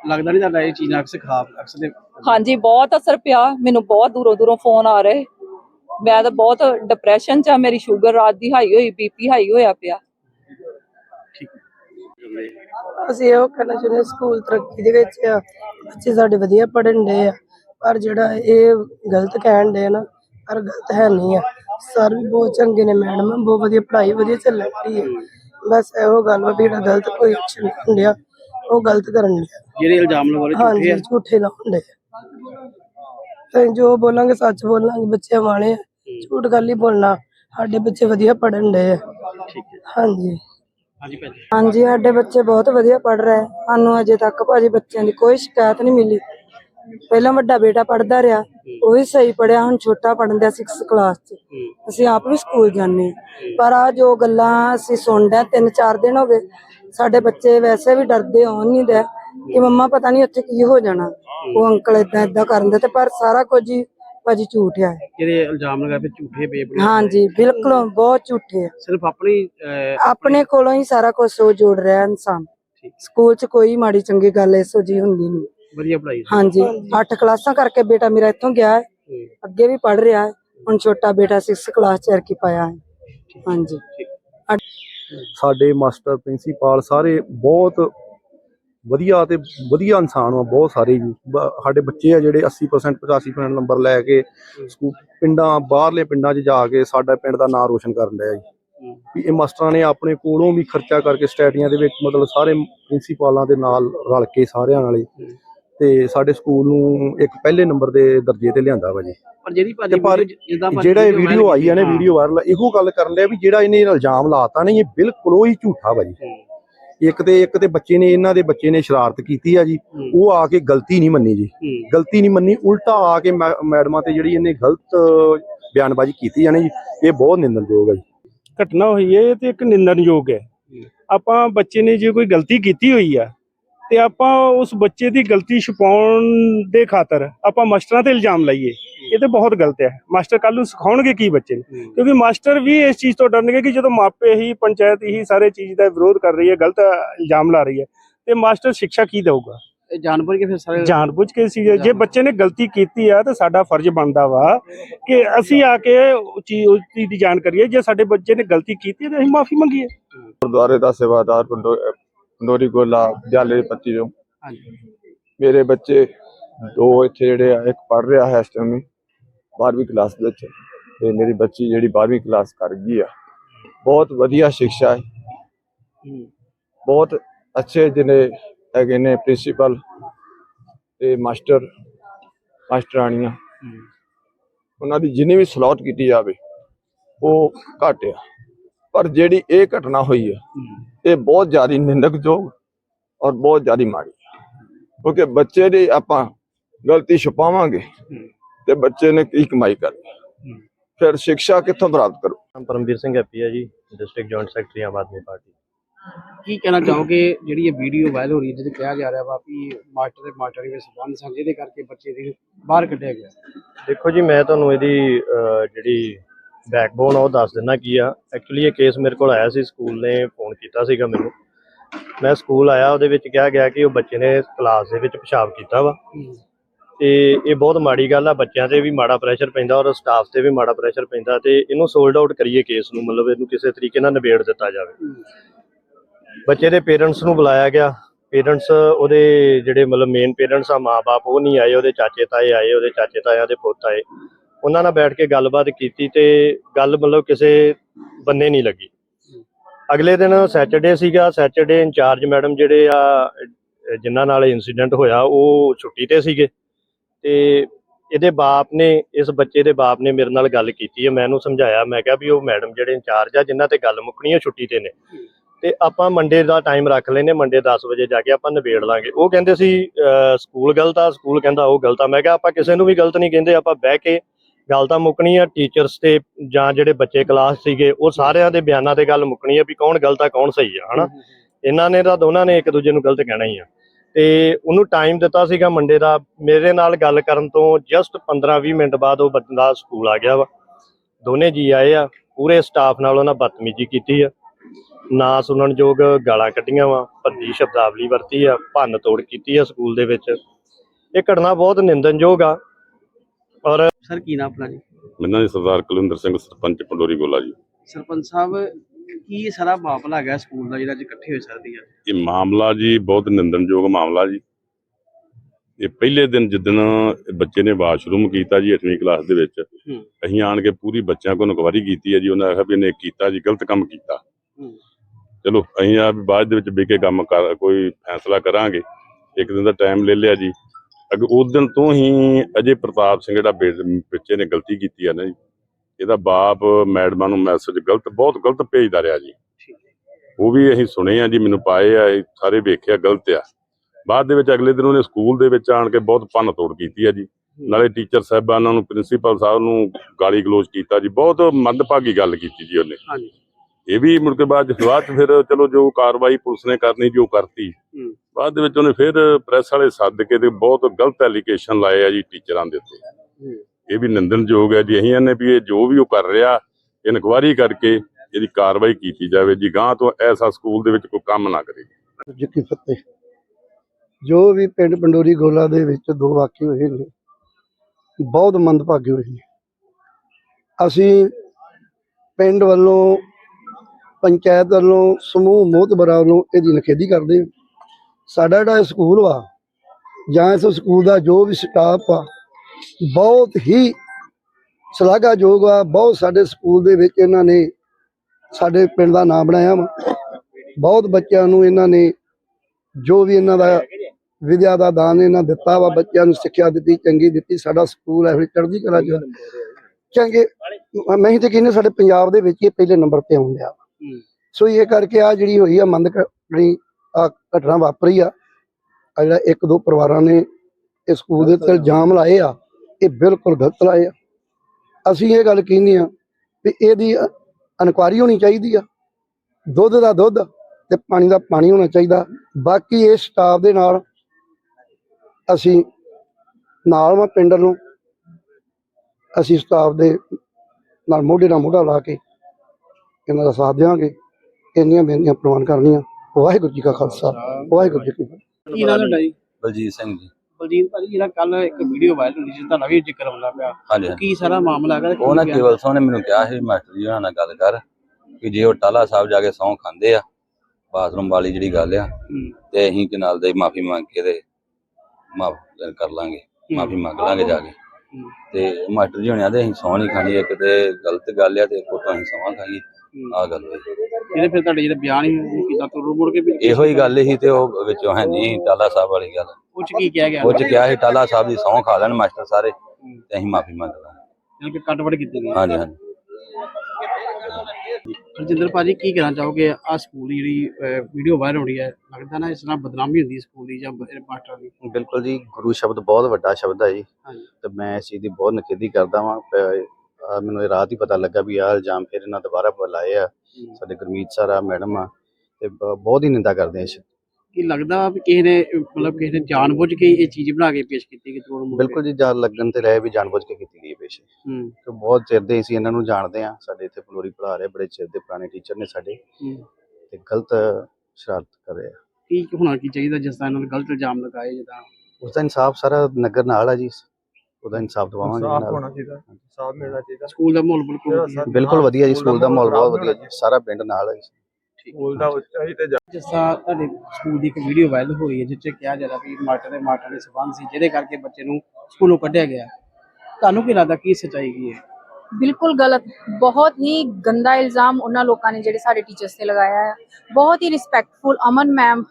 ਲੱਗਦਾ ਨਹੀਂ ਤੁਹਾਡਾ ਇਹ ਚੀਜ਼ ਨਾਲ ਅਕਸ ਖਾਬ ਅਕਸ ਦੇ ਹਾਂਜੀ ਬਹੁਤ ਅਸਰ ਪਿਆ ਮੈਨੂੰ ਬਹੁਤ ਦੂਰੋਂ ਦੂਰੋਂ ਫੋਨ ਆ ਰਹੇ। ਮੈਂ ਤਾਂ ਬਹੁਤ ਡਿਪਰੈਸ਼ਨ ਚ ਆ ਮੇਰੀ ਸ਼ੂਗਰ ਰਾਤ ਦੀ ਹਾਈ ਹੋਈ ਬੀਪੀ ਹਾਈ ਹੋਇਆ ਪਿਆ। ਅਸੀਂ ਇਹੋ ਕਹਿਣਾ ਚਾਹੁੰਦੇ ਸਕੂਲ ਤਰੱਕੀ ਦੇ ਵਿੱਚ ਆ। ਬੱਚੇ ਸਾਡੇ ਵਧੀਆ ਪੜ੍ਹਨ ਦੇ ਆ। ਪਰ ਜਿਹੜਾ ਇਹ ਗਲਤ ਕਹਿਣ ਦੇ ਨਾ ਪਰ ਗਲਤ ਹੈ ਨਹੀਂ ਆ। ਸਰ ਵੀ ਬਹੁਤ ਚੰਗੇ ਨੇ ਮੈਡਮ ਬਹੁਤ ਵਧੀਆ ਪੜ੍ਹਾਈ ਵਧੀਆ ਚੱਲਣ ਦੀ ਹੈ ਬਸ ਇਹੋ ਗੱਲ ਵਾ ਵੀ ਜਿਹੜਾ ਗਲਤ ਕੋਈ ਐਕਸ਼ਨ ਹੁੰਦਿਆ ਉਹ ਗਲਤ ਕਰਨ ਡਿਆ। ਜਿਹੜੇ ਇਲਜ਼ਾਮ ਲਗਾ ਰਹੇ ਝੂਠੇ ਆ। ਝੂਠੇ ਲਾਉਣ ਦੇ ਤੇ ਜੋ ਬੋਲਾਂਗੇ ਸੱਚ ਬੋਲਾਂਗੇ ਬੱਚੇ ਵਾਲੇ ਝੂਠ ਗੱਲ ਹੀ ਬੋਲਣਾ। ਸਾਡੇ ਬੱਚੇ ਵਧੀਆ ਪੜ੍ਹਨ ਦੇ ਆ। ਠੀਕ ਹੈ। ਹਾਂਜੀ। ਹਾਂਜੀ ਭਾਜੀ ਹਾਂਜੀ ਸਾਡੇ ਬੱਚੇ ਬਹੁਤ ਵਧੀਆ ਪੜ ਰਹੇ ਸਾਨੂੰ ਅਜੇ ਤੱਕ ਭਾਜੀ ਬੱਚਿਆਂ ਦੀ ਕੋਈ ਸ਼ਿਕਾਇਤ ਨਹੀਂ ਮਿਲੀ। ਪਹਿਲਾਂ ਵੱਡਾ ਬੇਟਾ ਪੜਦਾ ਰਿਹਾ ਉਹ ਵੀ ਸਹੀ ਪੜਿਆ ਹੁਣ ਛੋਟਾ ਪੜਨ 6th ਕਲਾਸ 'ਚ। ਅਸੀਂ ਆਪ ਵੀ ਸਕੂਲ ਜਾਂਦੇ। ਪਰ ਆ ਜੋ ਗੱਲਾਂ ਅਸੀਂ ਸੁਣਦੇ ਤਿੰਨ ਚਾਰ ਦਿਨ ਹੋ ਗਏ ਸਾਡੇ ਬੱਚੇ ਵੈਸੇ ਵੀ ਡਰਦੇ ਹੋਣ ਨਹੀਂ ਦੇ ਕਿ ਮੰਮਾ ਪਤਾ ਨਹੀਂ ਉੱਥੇ ਕੀ ਹੋ ਜਾਣਾ। ਉਹ ਅੰਕਲ ਇਦਾਂ ਇਦਾਂ ਕਰਦੇ ਤੇ ਪਰ ਸਾਰਾ ਕੁਝ ਹੀ ਭਾਜੀ ਝੂਠ ਆ। ਜਿਹੜੇ ਇਲਜ਼ਾਮ ਲਗਾਏ ਫਿਰ ਝੂਠੇ ਬੇਬੁਨਿਆਦ ਹਾਂਜੀ ਬਿਲਕੁਲ ਬਹੁਤ ਝੂਠੇ ਆ। ਸਿਰਫ ਆਪਣੀ ਆਪਣੇ ਕੋਲੋਂ ਹੀ ਸਾਰਾ ਕੁਝ ਸੋ ਜੋੜ ਰਿਹਾ ਇਨਸਾਨ। ਸਕੂਲ 'ਚ ਕੋਈ ਮਾੜੀ ਚੰਗੀ ਗੱਲ ਐਸੋ ਜੀ ਹੁੰਦੀ ਨਹੀਂ। ਵਧੀਆ ਪੜ੍ਹਾਈ ਹਾਂਜੀ 8 ਕਲਾਸਾਂ ਕਰਕੇ ਬੇਟਾ ਮੇਰਾ ਇੱਥੋਂ ਗਿਆ ਹੈ। ਅੱਗੇ ਵੀ ਪੜ ਰਿਹਾ ਹੈ। ਹੁਣ ਛੋਟਾ ਬੇਟਾ 6th ਕਲਾਸ 'ਚ ਐਰਕੀ ਪਾਇਆ ਹੈ। ਹਾਂਜੀ। ਸਾਡੇ ਮਾਸਟਰ ਪ੍ਰਿੰਸੀਪਲ ਸਾਰੇ ਬਹੁਤ ਵਧੀਆ ਤੇ ਵਧੀਆ ਇਨਸਾਨ ਆ ਬਹੁਤ ਸਾਰੇ ਜੀ। ਸਾਡੇ ਬੱਚੇ ਆ ਜਿਹੜੇ 80% 85% ਨੰਬਰ ਲੈ ਕੇ ਸਕੂ ਪਿੰਡਾਂ ਬਾਹਰਲੇ ਪਿੰਡਾਂ 'ਚ ਜਾ ਕੇ ਸਾਡਾ ਪਿੰਡ ਦਾ ਨਾਂ ਰੋਸ਼ਨ ਕਰਨ ਡਿਆ ਜੀ। ਵੀ ਇਹ ਮਾਸਟਰਾਂ ਨੇ ਆਪਣੇ ਕੋਲੋਂ ਵੀ ਖਰਚਾ ਕਰਕੇ ਸਟੈਡੀਆਂ ਦੇ ਵਿੱਚ ਮਤਲਬ ਸਾਰੇ ਪ੍ਰਿੰਸੀਪਲਾਂ ਦੇ ਨਾਲ ਰਲ ਕੇ ਸਾਰਿਆਂ ਨਾਲ ਤੇ ਸਾਡੇ ਸਕੂਲ ਨੂੰ ਇੱਕ ਪਹਿਲੇ ਨੰਬਰ ਦੇ ਦਰਜੇ ਤੇ ਲਿਆਂਦਾ ਵਾ ਜੀ। ਪਰ ਜਿਹੜੀ ਭਾਜੀ ਜਿਹੜਾ ਇਹ ਵੀਡੀਓ ਆਈ ਆ ਨੇ। ਵੀਡੀਓ ਵਾਇਰਲ ਇਹੋ ਗੱਲ ਕਰਨ ਲਿਆ ਵੀ ਜਿਹੜਾ ਇਹਨੇ ਇਲਜ਼ਾਮ ਲਾਤਾ ਨੇ ਇਹ ਬਿਲਕੁਲ ਹੀ ਝੂਠਾ ਵਾ ਜੀ। ਇੱਕ ਤੇ ਇੱਕ ਤੇ ਬੱਚੇ ਨੇ ਇਹਨਾਂ ਦੇ ਬੱਚੇ ਨੇ ਸ਼ਰਾਰਤ ਕੀਤੀ ਆ ਜੀ। ਉਹ ਆ ਕੇ ਗਲਤੀ ਨਹੀਂ ਮੰਨੀ ਜੀ। ਗਲਤੀ ਨਹੀਂ ਮੰਨੀ ਉਲਟਾ ਆ ਕੇ ਮੈਡਮਾਂ ਤੇ ਜਿਹੜੀ ਇਹਨੇ ਗਲਤ ਬਿਆਨਬਾਜ਼ੀ ਕੀਤੀ ਨੇ ਜੀ ਇਹ ਬਹੁਤ ਨਿੰਦਣਯੋਗ ਹੈ ਜੀ। ਘਟਨਾ ਹੋਈ ਹੈ ਇਹ ਤੇ ਇੱਕ ਨਿੰਦਣਯੋਗ ਹੈ। ਆਪਾਂ ਬੱਚੇ ਨੇ ਜੇ ਕੋਈ ਗਲਤੀ ਕੀਤੀ ਹੋਈ ਆ ਤੇ ਆਪਾਂ ਉਸ ਬੱਚੇ ਦੀ ਗਲਤੀ ਛੁਪਾਉਣ ਦੇ ਖਾਤਰ ਆਪਾਂ ਮਾਸਟਰਾਂ ਤੇ ਇਲਜ਼ਾਮ ਲਾਈਏ। ਇਹ ਤੇ ਬਹੁਤ ਗਲਤ ਹੈ। ਮਾਸਟਰ ਕੱਲ ਨੂੰ ਸਿਖਾਉਣਗੇ ਕੀ ਬੱਚੇ ਨੂੰ। ਕਿਉਂਕਿ ਮਾਸਟਰ ਵੀ ਇਸ ਚੀਜ਼ ਤੋਂ ਡਰਨਗੇ ਕਿ ਜਦੋਂ ਮਾਪੇ ਹੀ ਪੰਚਾਇਤ ਹੀ ਸਾਰੇ ਚੀਜ਼ ਦਾ ਵਿਰੋਧ ਕਰ ਰਹੀ ਹੈ ਗਲਤ ਇਲਜ਼ਾਮ ਲਾ ਰਹੀ ਹੈ ਤੇ ਮਾਸਟਰ ਸਿੱਖਿਆ ਕੀ ਦੇਊਗਾ? ਇਹ ਜਾਣਬੁੱਝ ਕੇ ਫਿਰ ਸਾਰੇ ਜਾਣਬੁੱਝ ਕੇ ਸੀ। ਜੇ ਬੱਚੇ ਨੇ ਗਲਤੀ ਕੀਤੀ ਆ ਤੇ ਸਾਡਾ ਫਰਜ਼ ਬਣਦਾ ਵਾ ਕਿ ਅਸੀਂ ਆ ਕੇ ਉਹ ਚੀਜ਼ ਉਸ ਚੀਜ਼ ਦੀ ਜਾਣ ਕਰੀਏ ਜੇ ਸਾਡੇ ਬੱਚੇ ਨੇ ਗਲਤੀ ਕੀਤੀ ਤੇ ਅਸੀਂ ਮਾਫੀ ਮੰਗੀਏ। ਗੁਰਦੁਆਰੇ ਦਾ ਸੇਵਾਦਾਰ ਪੰਡੋਰੀ ਗੋਲਾ ਜਾਲੇ ਪੱਤੀ ਤੋਂ। ਹਾਂਜੀ। ਮੇਰੇ ਬੱਚੇ ਦੋ ਇੱਥੇ ਜਿਹੜੇ ਆ ਇੱਕ ਪੜ ਰਿਹਾ ਹੈ ਇਸ ਟਾਈਮ 12ਵੀਂ ਕਲਾਸ ਦੇ ਵਿੱਚ। ਤੇ ਮੇਰੀ ਬੱਚੀ ਜਿਹੜੀ 12ਵੀਂ ਕਲਾਸ ਕਰ ਗਈ ਆ। ਬਹੁਤ ਵਧੀਆ ਸਿੱਖਿਆ ਹੈ। ਬਹੁਤ ਅੱਛੇ ਜਿਹਨੇ ਹੈਗੇ ਨੇ ਪ੍ਰਿੰਸੀਪਲ ਤੇ ਮਾਸਟਰ ਮਾਸਟਰਾਣੀਆਂ। ਉਹਨਾਂ ਦੀ ਜਿੰਨੀ ਵੀ ਸਲਾਹਤ ਕੀਤੀ ਜਾਵੇ ਉਹ ਘੱਟ ਆ। ਪਰ ਜਿਹੜੀ ਇਹ ਘਟਨਾ ਹੋਈ ਹੈ। ਇਹ ਬਹੁਤ ਜ਼ਿਆਦਾ ਨਿੰਦਕਯੋਗ ਔਰ ਬਹੁਤ ਜ਼ਿਆਦਾ ਮਾੜੀ ਕਿਉਂਕਿ ਬੱਚੇ ਦੀ ਆਪਾਂ ਗਲਤੀ ਛੁਪਾਵਾਂਗੇ ਤੇ ਬੱਚੇ ਨੇ ਕੀ ਕਮਾਈ ਕਰਨੀ ਫਿਰ ਸਿੱਖਿਆ ਕਿੱਥੋਂ ਪ੍ਰਾਪਤ ਕਰੂ? ਪਰਮਵੀਰ ਸਿੰਘ ਹੈਪੀ ਹੈ ji district joint secretary Aam Aadmi Party. ਕੀ ਕਹਿਣਾ ਚਾਹੋਗੇ ਜਿਹੜੀ ਇਹ ਵੀਡੀਓ ਵਾਇਰਲ ਹੋ ਰਹੀ ਹੈ ਜਿਹਦੇ ਕਿਹਾ ਜਾ ਰਿਹਾ ਵਾ ਵੀ ਮਾਸਟਰ ਦੇ ਮਾਸਟਰ ਦੇ ਸਬੰਧ ਸਨ ਜਿਹਦੇ ਕਰਕੇ ਬੱਚੇ ਦੇ ਬਾਹਰ ਕੱਢਿਆ ਗਿਆ? ਦੇਖੋ ਜੀ ਮੈਂ ਤੁਹਾਨੂੰ ਇਹਦੀ ਜਿਹੜੀ ਬੈਕਬੋਨ ਉਹ ਦੱਸ ਦਿੰਦਾ ਕੀ ਆ। ਐਕਚੁਅਲੀ ਇਹ ਕੇਸ ਮੇਰੇ ਕੋਲ ਆਇਆ ਸੀ ਸਕੂਲ ਨੇ ਫੋਨ ਕੀਤਾ ਸੀਗਾ ਮੈਨੂੰ। ਮੈਂ ਸਕੂਲ ਆਇਆ ਉਹਦੇ ਵਿੱਚ ਕਿਹਾ ਗਿਆ ਕਿ ਉਹ ਬੱਚੇ ਨੇ ਕਲਾਸ ਦੇ ਵਿੱਚ ਪਿਸ਼ਾਬ ਕੀਤਾ ਵਾ। ਤੇ ਇਹ ਬਹੁਤ ਮਾੜੀ ਗੱਲ ਆ ਬੱਚਿਆਂ ਤੇ ਵੀ ਮਾੜਾ ਪ੍ਰੈਸ਼ਰ ਪੈਂਦਾ ਔਰ ਸਟਾਫ ਤੇ ਵੀ ਮਾੜਾ ਪ੍ਰੈਸ਼ਰ ਪੈਂਦਾ ਤੇ ਇਹਨੂੰ ਸੋਲਡ ਆਊਟ ਕਰੀਏ ਕੇਸ ਨੂੰ ਮਤਲਬ ਇਹਨੂੰ ਕਿਸੇ ਤਰੀਕੇ ਨਾਲ ਨਿਬੇੜ ਦਿੱਤਾ ਜਾਵੇ। ਬੱਚੇ ਦੇ ਪੇਰੈਂਟਸ ਨੂੰ ਬੁਲਾਇਆ ਗਿਆ। ਪੇਰੈਂਟਸ ਉਹਦੇ ਜਿਹੜੇ ਮਤਲਬ ਮੇਨ ਪੇਰੈਂਟਸ ਆ ਮਾਪੇ ਉਹ ਨਹੀਂ ਆਏ ਉਹਦੇ ਚਾਚੇ ਤਾਏ ਆਏ ਉਹਦੇ ਚਾਚੇ ਤਾਇਆਂ ਦੇ ਪੁੱਤ ਆਏ। ਉਹਨਾਂ ਨਾਲ ਬੈਠ ਕੇ ਗੱਲਬਾਤ ਕੀਤੀ ਤੇ ਗੱਲ ਮਤਲਬ ਕਿਸੇ ਬੰਨੇ ਨਹੀਂ ਲੱਗੀ। ਅਗਲੇ ਦਿਨ ਸੈਟਰਡੇ ਸੀਗਾ ਸੈਟਰਡੇ ਇੰਚਾਰਜ ਮੈਡਮ ਜਿਹੜੇ ਆ ਅਹ ਜਿਨ੍ਹਾਂ ਨਾਲ ਇਨਸੀਡੈਂਟ ਹੋਇਆ, ਉਹ ਛੁੱਟੀ ਤੇ ਸੀਗੇ। ਤੇ ਇਹਦੇ ਬਾਪ ਨੇ, ਇਸ ਬੱਚੇ ਦੇ ਬਾਪ ਨੇ ਮੇਰੇ ਨਾਲ ਗੱਲ ਕੀਤੀ ਹੈ, ਮੈਂ ਇਹਨੂੰ ਸਮਝਾਇਆ, ਮੈਂ ਕਿਹਾ ਵੀ ਉਹ ਮੈਡਮ ਜਿਹੜੇ ਇੰਚਾਰਜ ਆ, ਜਿਨ੍ਹਾਂ ਤੇ ਗੱਲ ਮੁੱਕਣੀ ਉਹ ਛੁੱਟੀ ਤੇ ਨੇ। ਤੇ ਆਪਾਂ ਮੰਡੇ ਦਾ ਟਾਈਮ ਰੱਖ ਲੈਨੇ ਮੰਡੇ 10 ਵਜੇ ਜਾ ਕੇ ਆਪਾਂ ਨਿਬੇੜ ਲਾਂਗੇ। ਉਹ ਕਹਿੰਦੇ ਸੀ ਸਕੂਲ ਗਲਤ ਆ ਸਕੂਲ ਕਹਿੰਦਾ ਉਹ ਗਲਤ ਆ। ਮੈਂ ਕਿਹਾ ਆਪਾਂ ਕਿਸੇ ਨੂੰ ਵੀ ਗਲਤ ਨਹੀਂ ਕਹਿੰਦੇ, ਆਪਾਂ ਬਹਿ ਕੇ ਗੱਲ ਤਾਂ ਮੁੱਕਣੀ ਆ ਟੀਚਰਸ ਤੇ ਜਾਂ ਜਿਹੜੇ ਬੱਚੇ ਕਲਾਸ ਸੀਗੇ ਉਹ ਸਾਰਿਆਂ ਦੇ ਬਿਆਨਾਂ ਤੇ ਗੱਲ ਮੁੱਕਣੀ ਆ ਵੀ ਕੌਣ ਗਲਤ ਆ ਕੌਣ ਸਹੀ ਆ ਹਨਾ? ਇਹਨਾਂ ਨੇ ਤਾਂ ਦੋਨਾਂ ਨੇ ਇੱਕ ਦੂਜੇ ਨੂੰ ਗਲਤ ਕਹਿਣਾ ਹੀ ਆ। ਤੇ ਉਹਨੂੰ ਟਾਈਮ ਦਿੱਤਾ ਸੀਗਾ ਮੰਡੇ ਦਾ ਮੇਰੇ ਨਾਲ ਗੱਲ ਕਰਨ ਤੋਂ ਜਸਟ 15-20 ਮਿੰਟ ਬਾਅਦ ਉਹ ਬੰਦਾ ਸਕੂਲ ਆ ਗਿਆ ਵਾ। ਦੋਨੇ ਜੀ ਆਏ ਆ ਪੂਰੇ ਸਟਾਫ ਨਾਲ ਉਹਨਾਂ ਬਦਤਮੀਜ਼ੀ ਕੀਤੀ ਆ। ਨਾ ਸੁਣਨਯੋਗ ਗਾਲਾਂ ਕੱਢੀਆਂ ਵਾ ਭੱਦੀ ਸ਼ਬਦਾਵਲੀ ਵਰਤੀ ਆ ਭੰਨ ਤੋੜ ਕੀਤੀ ਆ ਸਕੂਲ ਦੇ ਵਿੱਚ। ਇਹ ਘਟਨਾ ਬਹੁਤ ਨਿੰਦਨਯੋਗ ਆ। ਔਰ ਸਰ ਕੀ ਨਾਮ ਆਪਣਾ ਜੀ? ਮੇਰਾ ਨਾਮ ਜੀ ਸਰਦਾਰ ਕੁਲਿੰਦਰ ਸਿੰਘ ਸਰਪੰਚ ਪੰਡੋਰੀ ਗੋਲਾ ਜੀ। ਸਰਪੰਚ ਸਾਹਿਬ ਕੀ ਸਾਰਾ ਮਾਮਲਾ ਹੈਗਾ ਸਕੂਲ ਦਾ ਜਿਹੜਾ ਅੱਜ ਇਕੱਠੇ ਹੋਏ ਸਰਦੀ ਆ ਇਹ ਮਾਮਲਾ ਜੀ ਬਹੁਤ ਨਿੰਦਣਯੋਗ ਮਾਮਲਾ ਜੀ। ਇਹ ਪਹਿਲੇ ਦਿਨ ਜਿੱਦਣ ਬੱਚੇ ਨੇ ਵਾਸ਼ਰੂਮ ਕੀਤਾ ਜੀ 8ਵੀਂ ਕਲਾਸ ਦੇ ਵਿੱਚ। ਅਸੀਂ ਆਣ ਕੇ ਪੂਰੀ ਬੱਚਿਆਂ ਕੋਲ ਇਨਕੁਆਰੀ ਕੀਤੀ ਹੈ ਜੀ ਉਹਨਾਂ ਆਖਿਆ ਵੀ ਇਹਨੇ ਕੀਤਾ ਜੀ ਗਲਤ ਕੰਮ ਕੀਤਾ। ਚਲੋ ਅਸੀਂ ਆ ਵੀ ਬਾਅਦ ਦੇ ਵਿੱਚ ਬੈ ਕੇ ਕੰਮ ਕਰ ਕੋਈ ਫੈਸਲਾ ਕਰਾਂਗੇ। ਇੱਕ ਦਿਨ ਦਾ ਟਾਈਮ ਲੈ ਲਿਆ ਜੀ। ਅੱਗੇ ਉਸ ਦਿਨ ਤੋਂ ਹੀ ਅਜੇ ਪ੍ਰਤਾਪ ਸਿੰਘ ਜਿਹੜਾ ਬੱਚੇ ਨੇ ਗਲਤੀ ਕੀਤੀ ਆ ਨਾ ਜੀ। ਇਹਦਾ ਬਾਪ ਮੈਡਮਾਂ ਨੂੰ ਮੈਸੇਜ ਗਲਤ ਬਹੁਤ ਗਲਤ ਭੇਜਦਾ ਰਿਹਾ ਜੀ। ਉਹ ਵੀ ਅਸੀਂ ਸੁਣੇ ਆ ਜੀ ਮੈਨੂੰ ਪਾਏ ਆ ਸਾਰੇ ਵੇਖਿਆ ਗਲਤ ਆ। ਬਾਅਦ ਦੇ ਵਿੱਚ ਅਗਲੇ ਦਿਨ ਉਹਨੇ ਸਕੂਲ ਦੇ ਵਿੱਚ ਆਣ ਕੇ ਬਹੁਤ ਭੰਨ ਤੋੜ ਕੀਤੀ ਆ ਜੀ। ਨਾਲੇ ਟੀਚਰ ਸਾਹਿਬਾਨਾਂ ਨੂੰ ਪ੍ਰਿੰਸੀਪਲ ਸਾਹਿਬ ਨੂੰ ਗਾਲੀ ਗਲੋਚ ਕੀਤਾ ਜੀ। ਬਹੁਤ ਮੰਦਭਾਗੀ ਗੱਲ ਕੀਤੀ ਜੀ ਉਹਨੇ। ਹਾਂਜੀ। ਇਹ ਵੀ ਮੁੜ ਕੇ ਬਾਅਦ ਬਾਅਦ 'ਚ ਫਿਰ ਚਲੋ ਜੋ ਕਾਰਵਾਈ ਪੁਲਿਸ ਨੇ ਕਰਨੀ ਜੋ ਕਰਤੀ। ਬਾਅਦ ਦੇ ਵਿੱਚ ਉਹਨੇ ਫਿਰ ਪ੍ਰੈਸ ਵਾਲੇ ਸੱਦ ਕੇ ਤੇ ਬਹੁਤ ਗਲਤ ਐਲੀਗੇਸ਼ਨ ਲਾਏ ਆ ਜੀ ਟੀਚਰਾਂ ਦੇ ਉੱਤੇ। ਇਹ ਵੀ ਨਿੰਦਣਯੋਗ ਹੈ ਜੀ। ਅਸੀਂ ਇਹਨੇ ਵੀ ਇਹ ਜੋ ਵੀ ਉਹ ਕਰ ਰਿਹਾ ਇਨਕੁਆਰੀ ਕਰਕੇ ਇਹਦੀ ਕਾਰਵਾਈ ਕੀਤੀ ਜਾਵੇ। ਜੀ ਗਾਂ ਤੋਂ ਐਸਾ ਸਕੂਲ ਦੇ ਵਿੱਚ ਕੋਈ ਕੰਮ ਨਾ ਕਰੇ। ਜੀ ਕੀ ਫਤਿਹ। ਜੋ ਵੀ ਪਿੰਡ ਪੰਡੋਰੀ ਗੋਲਾ ਦੇ ਵਿੱਚ ਦੋ ਵਾਕਿਏ ਹੋਏ ਨੇ ਬਹੁਤ ਮੰਦਭਾਗੇ ਹੋਏ ਨੇ। ਅਸੀਂ ਪਿੰਡ ਵੱਲੋਂ ਪੰਚਾਇਤ ਵੱਲੋਂ, ਸਮੂਹ ਮੋਹਤਬਰਾਂ ਵੱਲੋਂ ਇਹਦੀ ਨਿਖੇਧੀ ਕਰਦੇ ਹਾਂ। ਸਾਡਾ ਜਿਹੜਾ ਇਹ ਸਕੂਲ ਵਾ, ਜਾਂ ਇਸ ਸਕੂਲ ਦਾ ਜੋ ਵੀ ਸਟਾਫ ਆ, ਬਹੁਤ ਹੀ ਸ਼ਲਾਘਾਯੋਗ ਆ। ਬਹੁਤ ਸਾਡੇ ਸਕੂਲ ਦੇ ਵਿੱਚ ਇਹਨਾਂ ਨੇ ਸਾਡੇ ਪਿੰਡ ਦਾ ਨਾਮ ਬਣਾਇਆ ਵਾ। ਬਹੁਤ ਬੱਚਿਆਂ ਨੂੰ ਇਹਨਾਂ ਨੇ ਜੋ ਵੀ ਇਹਨਾਂ ਦਾ ਵਿਦਿਆ ਦਾ ਦਾਨ ਇਹਨਾਂ ਦਿੱਤਾ ਵਾ, ਬੱਚਿਆਂ ਨੂੰ ਸਿੱਖਿਆ ਦਿੱਤੀ, ਚੰਗੀ ਦਿੱਤੀ, ਸਾਡਾ ਸਕੂਲ ਇਹੋ ਜਿਹੀ ਚੜ੍ਹਦੀ ਕਲਾ ਚ ਚੰਗੇ, ਮੈਂ ਹੀ ਤੇ ਕਹਿੰਦੇ ਸਾਡੇ ਪੰਜਾਬ ਦੇ ਵਿੱਚ ਇਹ ਪਹਿਲੇ ਨੰਬਰ ਤੇ ਆਉਣ ਡਿਆ ਵਾ। ਸੋ ਇਹ ਕਰਕੇ ਆ ਜਿਹੜੀ ਹੋਈ ਆ ਮੰਦ ਜਿਹੜੀ ਆ ਘਟਨਾ ਵਾਪਰੀ ਆ। ਆ ਜਿਹੜਾ ਇੱਕ ਦੋ ਪਰਿਵਾਰਾਂ ਨੇ ਇਸ ਸਕੂਲ ਦੇ ਉੱਤੇ ਇਲਜ਼ਾਮ ਲਾਏ ਆ ਇਹ ਬਿਲਕੁਲ ਗਲਤ ਲਾਏ ਆ। ਅਸੀਂ ਇਹ ਗੱਲ ਕਹਿੰਦੇ ਆ ਵੀ ਇਹਦੀ ਇਨਕੁਆਰੀ ਹੋਣੀ ਚਾਹੀਦੀ ਆ। ਦੁੱਧ ਦਾ ਦੁੱਧ ਤੇ ਪਾਣੀ ਦਾ ਪਾਣੀ ਹੋਣਾ ਚਾਹੀਦਾ। ਬਾਕੀ ਇਸ ਸਟਾਫ ਦੇ ਨਾਲ ਅਸੀਂ ਨਾਲ ਵਾ ਪਿੰਡ ਨੂੰ। ਅਸੀਂ ਸਟਾਫ ਦੇ ਨਾਲ ਮੋਢੇ ਨਾਲ ਮੋਢਾ ਲਾ ਕੇ ਇਹਨਾਂ ਦਾ ਸਾਥ ਦੇਵਾਂਗੇ ਇੰਨੀਆਂ ਬੇਨਤੀਆਂ ਪ੍ਰਵਾਨ ਕਰਨੀਆਂ। ਵਾਹਿਗੁਰੂ ਜੀ ਕਾ ਖਾਲਸਾ ਵਾਹਿਗੁਰੂ ਜੀ ਕੀ ਫਤਿਹ। ਕੀ ਨਾਮ ਤੁਹਾਡਾ ਜੀ? ਬਲਜੀਤ ਸਿੰਘ ਜੀ। ਬਲਜੀਤ ਭਾਜੀ ਜਿਹੜਾ ਕੱਲ ਇੱਕ ਵੀਡੀਓ ਵਾਇਰਲ ਹੋਈ ਜਿਸ ਦਾ ਵੀ ਜ਼ਿਕਰ ਹੁੰਦਾ ਪਿਆ। ਹਾਂਜੀ ਉਹ ਕੀ ਸਾਰਾ ਮਾਮਲਾ ਹੈਗਾ ਤੇ ਉਹ ਨਾ ਕੀ ਕੇਵਲ ਸਿੰਘ ਨੇ ਮੈਨੂੰ ਕਿਹਾ ਸੀ ਮਾਸਟਰ ਜੀ ਉਹਨਾਂ ਨਾਲ ਗੱਲ ਕਰ ਕਿ ਜੇ ਉਹ ਟਾਲਾ ਸਾਹਿਬ ਜਾ ਕੇ ਸਹੁੰ ਖਾਂਦੇ ਆ ਬਾਥਰੂਮ ਵਾਲੀ ਜਿਹੜੀ ਗੱਲ ਆ। ਤੇ ਅਸੀਂ ਕਿ ਨਾਲ ਦੇ ਮਾਫੀ ਮੰਗ ਕੇ ਤੇ ਮਾਫ ਕਰ ਲਾਂਗੇ ਮਾਫੀ ਮੰਗ ਲਾਂਗੇ ਜਾ ਕੇ। ਤੇ ਮਾਸਟਰ ਜੀ ਹੁਣਿਆ ਦੇ ਅਸੀਂ ਸਹੁੰ ਨਹੀਂ ਖਾਣੀ ਇੱਕ ਤੇ ਗਲਤ ਗੱਲ ਆ ਤੇ ਇੱਕ ਤੋਂ ਅਸੀਂ ਸਹੁੰ ਖਾਈਏ। ਆ ਗੱਲ ਹੋਈ ਇਹਦੇ ਫਿਰ ਤੁਹਾਡੇ ਜਿਹੜਾ ਬਿਆਨ ਹੀ ਕਿਦਾਂ ਤੁਰ ਮੁੜ ਕੇ ਵੀ ਇਹੋ ਹੀ ਗੱਲ ਹੀ ਤੇ ਉਹ ਵਿੱਚੋਂ ਹੈ ਨਹੀਂ ਟਾਲਾ ਸਾਹਿਬ ਵਾਲੀ ਗੱਲ। ਚ ਕੀ ਕਿਹਾ ਗਿਆ? ਚ ਕਿਹਾ ਸੀ ਟਾਲਾ ਸਾਹਿਬ ਦੀ ਸਹੁੰ ਖਾ ਲੈਣ ਮਾਸਟਰ ਸਾਰੇ ਤੇ ਅਸੀਂ ਮਾਫੀ ਮੰਗ ਲਾਂਗੇ। ਯਾਨੀ ਕਿ ਕੱਟਵੜ ਕੀਤੀ ਗਈ। ਹਾਂਜੀ ਹਾਂਜੀ। ਰਜਿੰਦਰ ਭਾਜੀ ਕੀ ਕਹਿਣਾ ਚਾਹੋਗੇ? ਆ ਸਕੂਲ ਦੀ ਜਿਹੜੀ ਵੀਡੀਓ ਵਾਇਰਲ ਹੋ ਰਹੀ ਹੈ ਲੱਗਦਾ ਨਾ ਇਸ ਨਾਲ ਬਦਨਾਮੀ ਹੁੰਦੀ ਹੈ ਸਕੂਲ ਦੀ ਜਾਂ ਮਾਸਟਰਾਂ ਦੀ? ਬਿਲਕੁਲ ਜੀ ਗੁਰੂ ਸ਼ਬਦ ਬਹੁਤ ਵੱਡਾ ਸ਼ਬਦ ਹੈ ਜੀ। ਤੇ ਮੈਂ ਇਸ ਚੀਜ਼ ਦੀ ਬਹੁਤ ਨਖੇਦੀ ਕਰਦਾ ਵਾਂ ਮੈਨੂੰ ਇਹ ਰਾਤ ਹੀ ਪਤਾ ਲੱਗਾ ਵੀ ਆਹ ਇਲਜ਼ਾਮ ਫਿਰ ਇਹਨਾਂ ਦੁਬਾਰਾ ਬੁਲਾਏ ਆ। ਸਾਡੇ ਗੁਰਮੀਤ ਸਰ ਆ ਮੈਡਮ ਆ ਤੇ ਬ- ਬਹੁਤ ਹੀ ਨਿੰਦਾ ਕਰਦੇ ਆ ਇਸ। ਕੀ ਲੱਗਦਾ ਵਾ ਕਿਸੇ ਨੇ ਮਤਲਬ ਕਿਸੇ ਨੇ ਜਾਣਬੁੱਝ ਕੇ ਇਹ ਚੀਜ਼ ਬਣਾ ਕੇ ਪੇਸ਼ ਕੀਤੀ ਕਿ ਤੋੜ ਮੁੜ ਬਿਲਕੁਲ ਜੀ ਜਾਨ ਲੱਗਣ ਤੇ ਰਹੇ ਵੀ ਜਾਣਬੁੱਝ ਕੇ ਕੀਤੀ ਗਈ ਪੇਸ਼। ਹੂੰ। ਤੇ ਬਹੁਤ ਚਿਰ ਦੇ ਅਸੀਂ ਇਹਨਾਂ ਨੂੰ ਜਾਣਦੇ ਆ। ਸਾਡੇ ਇੱਥੇ ਫਲੋਰੀ ਪੜ੍ਹਾ ਰਹੇ ਬੜੇ ਚਿਰ ਦੇ ਪੁਰਾਣੇ ਟੀਚਰ ਨੇ ਸਾਡੇ। ਹੂੰ। ਤੇ ਗਲਤ ਸ਼ਰਾਰਤ ਕਰ ਰਹੇ ਆ। ਕੀ ਹੋਣਾ ਕੀ ਚਾਹੀਦਾ ਜਿਸ ਤਰ੍ਹਾਂ ਇਹਨਾਂ ਨੇ ਗਲਤ ਇਲਜ਼ਾਮ ਲਗਾਏ ਜਿੱਦਾਂ? ਉਸ ਦਾ ਇਨਸਾਫ ਸਾਰਾ ਨਗਰ ਨਾਲ ਆ ਜੀ। ਉਹਦਾ ਇਨਸਾਫ ਦਵਾਵਾਂਗੇ ਨਾਲ। ਚਾਹੀਦਾ ਸਾਫ਼ ਮਿਲਣਾ ਚਾਹੀਦਾ। ਸਕੂਲ ਦਾ ਮਾਹੌਲ ਬਿਲਕੁਲ ਵਧੀਆ। ਬਿਲਕੁਲ ਵਧੀਆ ਜੀ ਸਕੂਲ ਦਾ ਮਾਹੌਲ ਬਹੁਤ ਵਧੀਆ ਜੀ। ਸਾਰਾ ਪਿੰਡ ਨਾਲ ਹੈ ਜੀ। ਸਕੂਲ ਦਾ ਉੱਚਾ ਹੀ ਤੇ ਜਿਸ ਤਰ੍ਹਾਂ ਤੁਹਾਡੇ ਸਕੂਲ ਦੀ ਇੱਕ ਵੀਡੀਓ ਵਾਇਰਲ ਹੋ ਰਹੀ ਹੈ ਜਿਸ 'ਚ ਕਿਹਾ ਜਾ ਰਿਹਾ ਵੀ ਮਾਸਟਰ ਦੇ ਮਾਸਟਰ ਦੇ ਸਬੰਧ ਸੀ ਜਿਹਦੇ ਕਰਕੇ ਬੱਚੇ ਨੂੰ ਸਕੂਲੋਂ ਕੱਢਿਆ ਗਿਆ। ਤੁਹਾਨੂੰ ਕੀ ਲੱਗਦਾ ਕੀ ਸੱਚਾਈ ਕੀ ਹੈ? ਬਿਲਕੁਲ ਗਲਤ। ਬਹੁਤ ਹੀ ਗੰਦਾ ਇਲਜ਼ਾਮ ਉਹਨਾਂ ਲੋਕਾਂ ਨੇ ਜਿਹੜੇ ਸਾਡੇ ਟੀਚਰਸ ਤੇ ਲਗਾਇਆ ਹੈ ਬਹੁਤ ਹੀ respectful Aman ma'am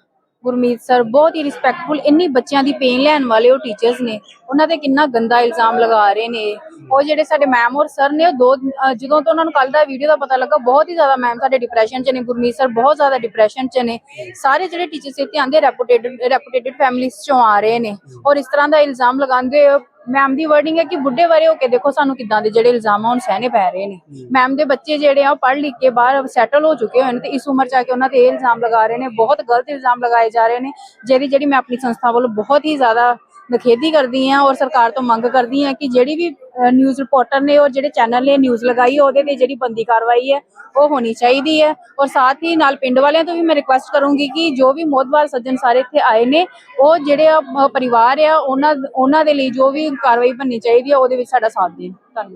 Gurmeet sir, ਬਹੁਤ ਹੀ ਰਿਸਪੈਕਟਫੁਲ ਇੰਨੀ ਬੱਚਿਆਂ ਦੀ ਪੇਨ ਲੈਣ ਵਾਲੇ ਉਹ ਟੀਚਰਸ ਨੇ। ਉਹਨਾਂ ਤੇ ਕਿੰਨਾ ਗੰਦਾ ਇਲਜ਼ਾਮ ਲਗਾ ਰਹੇ ਨੇ। ਉਹ ਜਿਹੜੇ ਸਾਡੇ ਮੈਮ ਔਰ ਸਰ ਨੇ, ਉਹ ਦੋ ਜਦੋਂ ਤੋਂ ਉਹਨਾਂ ਨੂੰ ਕੱਲ ਦਾ ਵੀਡੀਓ ਦਾ ਪਤਾ ਲੱਗਾ, ਬਹੁਤ ਹੀ ਜ਼ਿਆਦਾ ਮੈਮ ਸਾਡੇ ਡਿਪਰੈਸ਼ਨ 'ਚ ਨੇ। ਗੁਰਮੀਤ ਸਰ ਬਹੁਤ ਜ਼ਿਆਦਾ ਡਿਪਰੈਸ਼ਨ 'ਚ ਨੇ। ਸਾਰੇ ਜਿਹੜੇ ਟੀਚਰਸ ਇੱਥੇ ਆਂਦੇ ਰੈਪੂਟੇਟਡ ਰੈਪੂਟੇਟਡ ਫੈਮਿਲੀਜ਼ 'ਚੋਂ ਆ ਰਹੇ ਨੇ। ਔਰ ਇਸ ਤਰ੍ਹਾਂ ਦਾ ਇਲਜ਼ਾਮ ਲਗਾਉਂਦੇ ਮੈਮ ਦੀ ਵਰਡਿੰਗ ਹੈ ਕਿ ਬੁੱਢੇ ਵਰੇ ਹੋ ਕੇ ਦੇਖੋ ਸਾਨੂੰ ਕਿੱਦਾਂ ਦੇ ਜਿਹੜੇ ਇਲਜ਼ਾਮ ਹੁਣ ਸਹਿਣੇ ਪੈ ਰਹੇ ਨੇ। ਮੈਮ ਦੇ ਬੱਚੇ ਜਿਹੜੇ ਆ ਪੜ੍ਹ ਲਿਖ ਕੇ ਬਾਹਰ ਸੈਟਲ ਹੋ ਚੁੱਕੇ ਹੋਏ ਨੇ ਤੇ ਇਸ ਉਮਰ ਚ ਆ ਕੇ ਉਹਨਾਂ ਤੇ ਇਹ ਇਲਜ਼ਾਮ ਲਗਾ ਰਹੇ ਨੇ ਬਹੁਤ ਗਲਤ ਇਲਜ਼ਾਮ ਲਗਾਏ ਜਾ ਰਹੇ ਨੇ ਜਿਹਦੀ ਜਿਹੜੀ ਮੈਂ ਆਪਣੀ ਸੰਸਥਾ ਵੱਲੋਂ ਬਹੁਤ ਹੀ ਜ਼ਿਆਦਾ ਨਖੇਦੀ ਕਰਦੀ ਆ ਔਰ ਸਰਕਾਰ ਤੋਂ ਮੰਗ ਕਰਦੀ ਆ ਕਿ ਜਿਹੜੀ ਵੀ ਨਿਊਜ਼ ਰਿਪੋਰਟਰ ਨੇ ਔਰ ਜਿਹੜੇ ਚੈਨਲ ਨੇ ਨਿਊਜ਼ ਲਗਾਈ ਉਹਦੇ ਤੇ ਜਿਹੜੀ ਬੰਦੀ ਕਾਰਵਾਈ ਹੈ ਉਹ ਹੋਣੀ ਚਾਹੀਦੀ ਹੈ। ਔਰ ਸਾਥ ਹੀ ਨਾਲ ਪਿੰਡ ਵਾਲਿਆਂ ਤੋਂ ਵੀ ਮੈਂ ਰਿਕੁਐਸਟ ਕਰੂੰਗੀ ਕਿ ਜੋ ਵੀ ਮੋਦਵਾਰ ਸੱਜਣ ਸਾਰੇ ਇੱਥੇ ਆਏ ਨੇ ਉਹ ਜਿਹੜੇ ਆ, ਪਰਿਵਾਰ ਆ ਉਹਨਾਂ ਉਹਨਾਂ ਦੇ ਲਈ ਜੋ ਵੀ ਕਾਰਵਾਈ ਬਣਨੀ ਚਾਹੀਦੀ ਹੈ ਉਹਦੇ ਵਿੱਚ ਸਾਡਾ ਸਾਥ ਦੇਣ। ਧੰਨਵਾਦ।